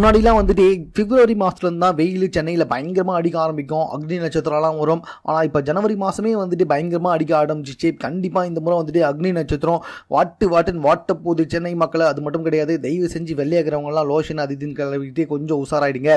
முன்னாடிலாம் வந்துட்டு பிப்ரவரி மாதத்துலேருந்து தான் வெயில் சென்னையில் பயங்கரமாக அடிக்க ஆரம்பிக்கும். அக்னி நட்சத்திரம்லாம் வரும். ஆனால் இப்போ ஜனவரி மாதமே வந்துட்டு பயங்கரமாக அடிக்க ஆரம்பிச்சிச்சு. கண்டிப்பாக இந்த முறை வந்துட்டு அக்னி நட்சத்திரம் வாட்டு வாட்டுன்னு வாட்ட போகுது சென்னை மக்களை. அது மட்டும் கிடையாது. தயவு செஞ்சு வெள்ளையாகிறவங்கலாம் லோஷன் அது இதுன்னு கிளம்பிட்டு கொஞ்சம் உஷாராயிடுங்க.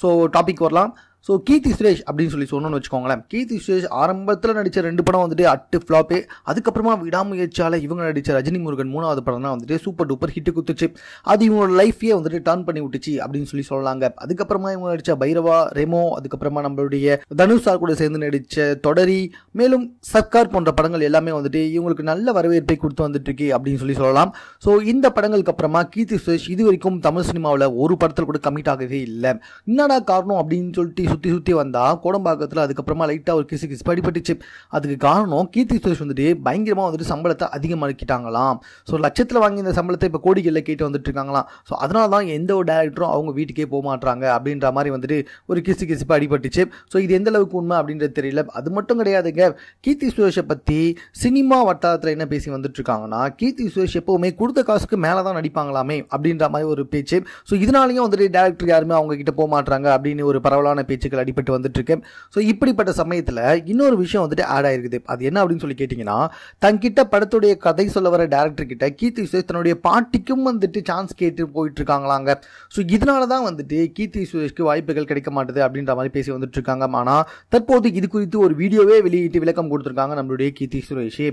ஸோ டாபிக் வரலாம். ஸோ கீர்த்தி சுரேஷ் அப்படின்னு சொல்லி சொன்னோன்னு வச்சுக்கோங்களேன். கீர்த்தி சுரேஷ் ஆரம்பத்தில் நடித்த ரெண்டு படம் வந்துட்டு அட்டு ஃப்ளாப்பே அதுக்கப்புறமா விடாமுயற்சியால் இவங்க நடித்த ரஜினி முருகன் மூணாவது படம் தான் வந்துட்டு சூப்பர் டூப்பர் ஹிட்டு குத்துச்சு. அது இவங்களோட லைஃபையே வந்துட்டு டர்ன் பண்ணி விட்டுச்சு அப்படின்னு சொல்லி சொல்லலாங்க அதுக்கப்புறமா இவங்க நடித்த பைரவா ரெமோ அதுக்கப்புறமா நம்மளுடைய தனுஷ் சார் கூட சேர்ந்து நடித்த தொடரி மேலும் சர்க்கார் போன்ற படங்கள் எல்லாமே வந்துட்டு இவங்களுக்கு நல்ல வரவேற்பை கொடுத்து வந்துட்டு இருக்கு அப்படின்னு சொல்லி சொல்லலாம். ஸோ இந்த படங்களுக்கு அப்புறமா கீர்த்தி சுரேஷ் இது வரைக்கும் தமிழ் சினிமாவில் ஒரு படத்தில் கூட கமிட் ஆகவே இல்லை. என்னடா காரணம் அப்படின்னு சொல்லிட்டு சுற்றி சுற்றி வந்தால் கோடம்பாக்கத்தில் அதுக்கப்புறமா லைட்டாக ஒரு கிசு கிசு படிப்பட்டுச்சு அதுக்கு காரணம் கீர்த்தி சுரேஷ் வந்துட்டு பயங்கரமாக வந்துட்டு சம்பளத்தை அதிகமாக்கிட்டாங்களாம். ஸோ லட்சத்தில் வாங்கி இந்த சம்பளத்தை இப்போ கோடிகளில் கேட்டு வந்துட்டு இருக்காங்களாம் ஸோ அதனால தான் எந்த ஒரு டேரக்டரும் அவங்க வீட்டுக்கே போக மாட்டாங்க அப்படின்ற மாதிரி வந்துட்டு ஒரு கிசு கிசுப்பு அடிபட்டுச்சு. ஸோ இது எந்த அளவுக்கு உண்மை அப்படின்றது தெரியல. அது மட்டும் கிடையாதுங்க. கீர்த்தி சுரேஷை பற்றி சினிமா வட்டாரத்தில் என்ன பேசி வந்துட்டு இருக்காங்கன்னா கீர்த்தி சுரேஷ் எப்போவுமே கொடுத்த காசுக்கு மேலே தான் நடிப்பாங்களாமே அப்படின்ற மாதிரி ஒரு பேச்சு. ஸோ இதனாலேயும் வந்துட்டு டேரக்டர் யாருமே அவங்க கிட்ட போக மாட்டாங்க அப்படின்னு ஒரு பரவலான பேச்சு பேச்சுக்கள் அடிபட்டு வந்துட்டு இருக்கு ஸோ இப்படிப்பட்ட சமயத்தில் இன்னொரு விஷயம் வந்துட்டு ஆட் ஆயிருக்குது. அது என்ன அப்படின்னு சொல்லி கேட்டிங்கன்னா தங்கிட்ட படத்துடைய கதை சொல்ல வர டேரக்டர் கிட்ட கீர்த்தி சுரேஷ் தன்னுடைய பாட்டிக்கும் வந்துட்டு சான்ஸ் கேட்டு போயிட்டு இருக்காங்களாங்க ஸோ இதனால தான் வந்துட்டு கீர்த்தி சுரேஷ்க்கு வாய்ப்புகள் கிடைக்க மாட்டுது அப்படின்ற மாதிரி பேசி வந்துட்டு இருக்காங்க ஆனால் தற்போது இது குறித்து ஒரு வீடியோவே வெளியிட்டு விளக்கம் கொடுத்துருக்காங்க நம்மளுடைய கீர்த்தி சுரேஷ்.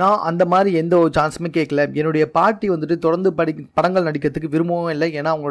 நான் அந்த மாதிரி எந்த ஒரு சான்ஸுமே கேட்கல. என்னுடைய பாட்டி வந்துட்டு தொடர்ந்து படி படங்கள் நடிக்கிறதுக்கு விரும்பவும் இல்லை. ஏன்னா அவங்களோட